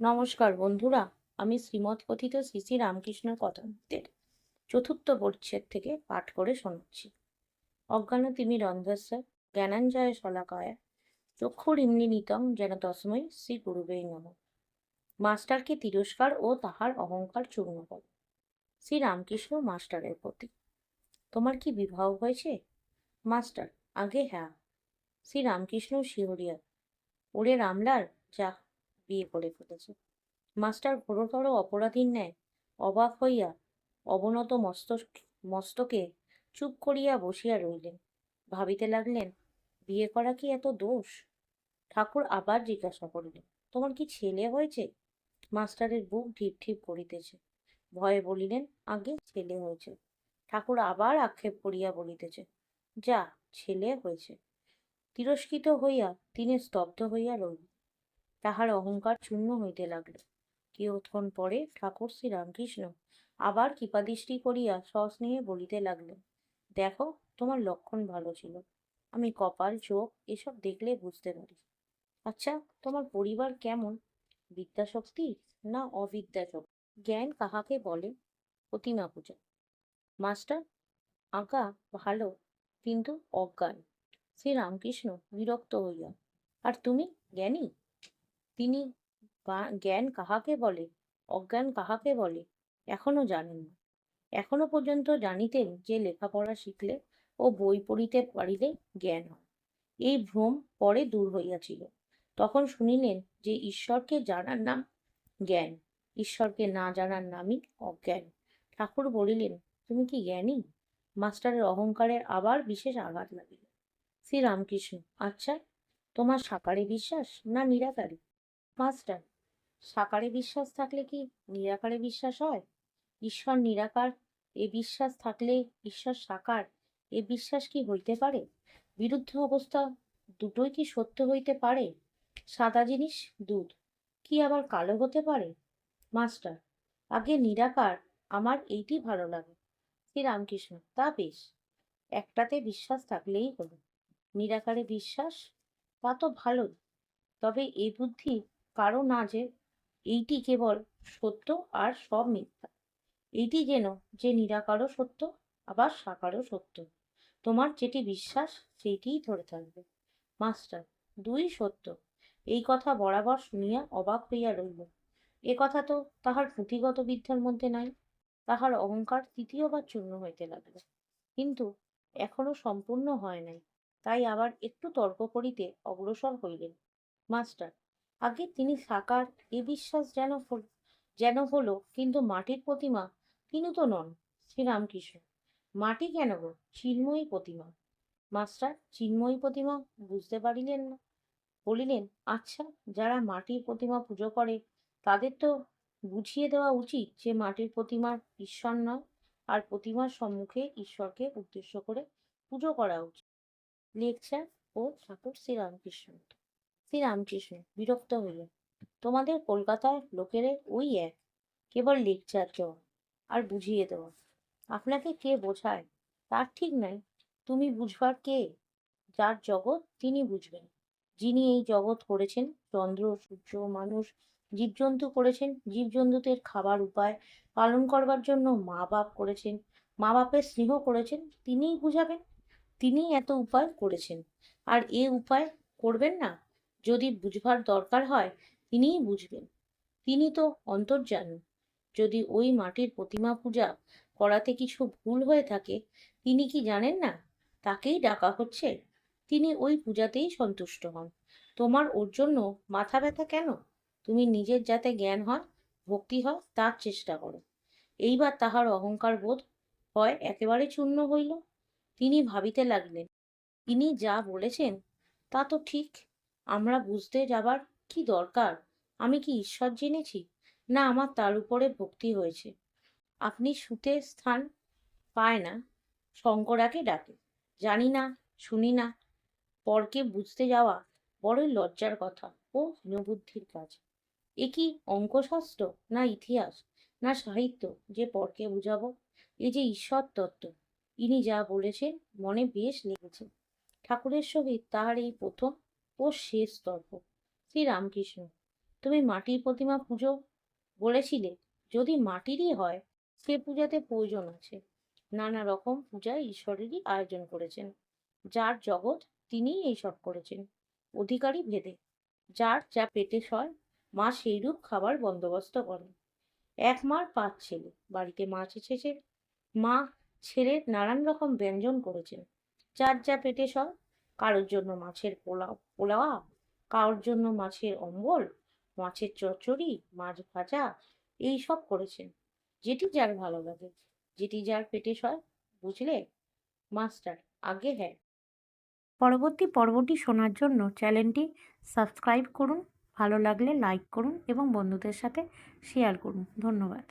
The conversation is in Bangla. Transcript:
নমস্কার বন্ধুরা, আমি শ্রীমৎ কথিত শ্রী শ্রী রামকৃষ্ণ কথামৃতের চতুর্থ পরিচ্ছেদ থেকে পাঠ করে শোনাচ্ছি। অজ্ঞান তিমি রন্ধস্য জ্ঞানাঞ্জয় শলাকায় চক্ষুরিম্নি নিতম যেন তসময় শ্রী গুরুবেই নম। মাস্টারকে তিরস্কার ও তাহার অহংকার চূর্ণ করে। শ্রী রামকৃষ্ণ মাস্টারের প্রতি। তোমার কি বিবাহ হয়েছে? মাস্টার, আগে হ্যাঁ। শ্রী রামকৃষ্ণ শিহরিয়া, ওরে রামলাল, যা বিয়ে করে ফেলেছে। মাস্টার ঘোরতর অপরাধীর ন্যায় অবাক হইয়া অবনত মস্তক মস্তকে চুপ করিয়া বসিয়া রইলেন ভাবিতে লাগলেন, বিয়ে করা কি এত দোষ? ঠাকুর আবার জিজ্ঞাসা করিলেন, তোমার কি ছেলে হয়েছে? মাস্টারের বুক ঢিপ ঢিপ করিতেছে। ভয়ে বলিলেন, আগে ছেলে হয়েছে। ঠাকুর আবার আক্ষেপ করিয়া বলিতেছে, যা ছেলে হয়েছে। তিরস্কৃত হইয়া তিনি স্তব্ধ হইয়া রইলেন তাহার অহংকার চূর্ণ হইতে লাগল। কিয়ৎক্ষণ পরে ঠাকুর শ্রী রামকৃষ্ণ আবার কৃপাদৃষ্টি করিয়া সস্নেহে বলিতে লাগলেন, দেখো, তোমার লক্ষণ ভালো ছিল। আমি কপাল, চোখ এসব দেখলে বুঝতে পারি। আচ্ছা তোমার পরিবার কেমন? বিদ্যাশক্তি না অবিদ্যাশক্তি? জ্ঞান কাহাকে বলে? প্রতিমা পূজা মাস্টার, আঁকা ভালো, কিন্তু অজ্ঞান। শ্রী রামকৃষ্ণ বিরক্ত হইয়া আর তুমি জ্ঞানী? তিনি জ্ঞান কাহাকে বলে? অজ্ঞান কাহাকে বলে? এখনও জানেন না। এখনও পর্যন্ত জানিতেন যে লেখাপড়া শিখলে ও বই পড়িতে পারিলে জ্ঞান হয়। এই ভ্রম পরে দূর হইয়াছিল। তখন শুনিলেন যে ঈশ্বরকে জানার নাম জ্ঞান। ঈশ্বরকে না জানার নামই অজ্ঞান। ঠাকুর বলিলেন, তুমি কি জ্ঞানী? মাস্টারের অহংকারের আবার বিশেষ আঘাত লাগিল। শ্রীরামকৃষ্ণ আচ্ছা তোমার সাকারে বিশ্বাস না নিরাকারে? মাস্টার সাকারে বিশ্বাস থাকলে কি নিরাকারে বিশ্বাস হয়? ঈশ্বর নিরাকার, এ বিশ্বাস থাকলে ঈশ্বর সাকার, এ বিশ্বাস কি হইতে পারে? বিরুদ্ধ অবস্থা দুটোই কি সত্য হইতে পারে? সাদা জিনিস, দুধ, কি আবার কালো হতে পারে? মাস্টার আগে নিরাকার, আমার এইটি ভালো লাগে। শ্রীরামকৃষ্ণ তা বেশ। একটাতে বিশ্বাস থাকলেই হলো। নিরাকারে বিশ্বাস, তা তো ভালোই। তবে এ বুদ্ধি কারও না যে এইটি কেবল সত্য আর সব মিথ্যা। এইটি যেন যে নিরাকারও সত্য, আবার সাকারও সত্য। তোমার যেটি বিশ্বাস, সেইটিই ধরে থাকবে। মাস্টার, দুই সত্য। এই কথা বরাবর শুনিয়া অবাক হইয়া রইল। এ কথা তো তাহার পুঁথিগত বিদ্যার মধ্যে নাই, তাহার অহংকার তৃতীয়বার চূর্ণ হইতে লাগল। কিন্তু এখনও সম্পূর্ণ হয় নাই, তাই আবার একটু তর্ক করিতে অগ্রসর হইলেন। মাস্টার আগে তিনি সাকার, এ বিশ্বাস যেন যেন হলো, কিন্তু মাটির প্রতিমা তিনি তো নন, শ্রীরামকৃষ্ণ। মাটি কেন গো? চিন্ময়ী প্রতিমা। মাস্টার, চিন্ময়ী প্রতিমা বুঝতে পারিলেন না। বলিলেন আচ্ছা যারা মাটির প্রতিমা পুজো করে, তাদের তো বুঝিয়ে দেওয়া উচিত যে মাটির প্রতিমার ঈশ্বর নয়, আর প্রতিমার সম্মুখে ঈশ্বরকে উদ্দেশ্য করে পুজো করা উচিত। লেকচার ও ঠাকুর শ্রীরামকৃষ্ণ। শ্রীরামকৃষ্ণ বিরক্ত হইলেন তোমাদের কলকাতার লোকের ওই এক, কেবল লেকচার দেওয়া আর বুঝিয়ে দেওয়া আপনাকে কে বোঝায়? তার ঠিক নাই। তুমি বুঝবার কে? যার জগৎ তিনি বুঝবেন। যিনি এই জগৎ করেছেন, চন্দ্র, সূর্য, মানুষ, জীবজন্তু করেছেন, জীবজন্তুদের খাবার উপায় পালন করবার জন্য মা বাপ করেছেন, মা বাপের স্নেহ করেছেন, তিনিই বুঝাবেন, তিনিই এত উপায় করেছেন। আর এ উপায় করবেন না? যদি বুঝবার দরকার হয়, তিনিই বুঝবেন। তিনি তো অন্তর্যামী যদি ওই মাটির প্রতিমা পূজা করাতে কিছু ভুল হয়ে থাকে, তিনি কি জানেন না? তাকেই ডাকা হচ্ছে। তিনি ওই পূজাতেই সন্তুষ্ট হন। তোমার ওর জন্য মাথা ব্যথা কেন? তুমি নিজের যাতে জ্ঞান হয় ভক্তি হয় তার চেষ্টা করো। এইবার তাহার অহংকার বোধ হয় একেবারে চূর্ণ হইল। তিনি ভাবিতে লাগলেন তিনি যা বলেছেন, তা তো ঠিক। আমরা বুঝতে যাবার কি দরকার? আমি কি ঈশ্বর জেনেছি? না, আমার তার উপরে ভক্তি হয়েছে। আপনি সুতে স্থান পায় না, শঙ্করাকে ডাকে। জানি না, শুনি না। পরকে বুঝতে যাওয়া বড়ই লজ্জার কথা ও হীনবুদ্ধির কাজ। এ কি অঙ্কশাস্ত্র, না ইতিহাস, না সাহিত্য যে পরকে বুঝাবো? এ যে ঈশ্বর তত্ত্ব ইনি যা বলেছেন মনে বেশ লেগেছে। ঠাকুরের সহিত তাহার এই প্রথম ও শেষ তর্ক। শ্রী রামকৃষ্ণ তুমি মাটির প্রতিমা পুজো বলেছিলে? যদি মাটিরই হয়, সে পূজাতে প্রয়োজন আছে। নানা রকম পূজায় ঈশ্বরেরই আয়োজন করেছেন। যার জগৎ তিনিই এইসব করেছেন। অধিকারী ভেদে। যার যা পেটে সয়, মা সেইরূপ খাবার বন্দোবস্ত করেন এক মার পাঁচ ছেলে, বাড়িতে মাছ এসেছে। মা ছেলের নানান রকম ব্যঞ্জন করেছেন। যার যা পেটে সয় কারোর জন্য মাছের পোলাও পোলাওয়া কারোর জন্য মাছের অম্বল, মাছের চচ্চড়ি, মাছ ভাজা, এই সব করেছেন। যেটি যার ভালো লাগে, যেটি যার পেটে সয়, বুঝলে? মাস্টার, আগে হ্যাঁ। পরবর্তী পর্বটি শোনার জন্য চ্যানেলটি সাবস্ক্রাইব করুন, ভালো লাগলে লাইক করুন এবং বন্ধুদের সাথে শেয়ার করুন। ধন্যবাদ।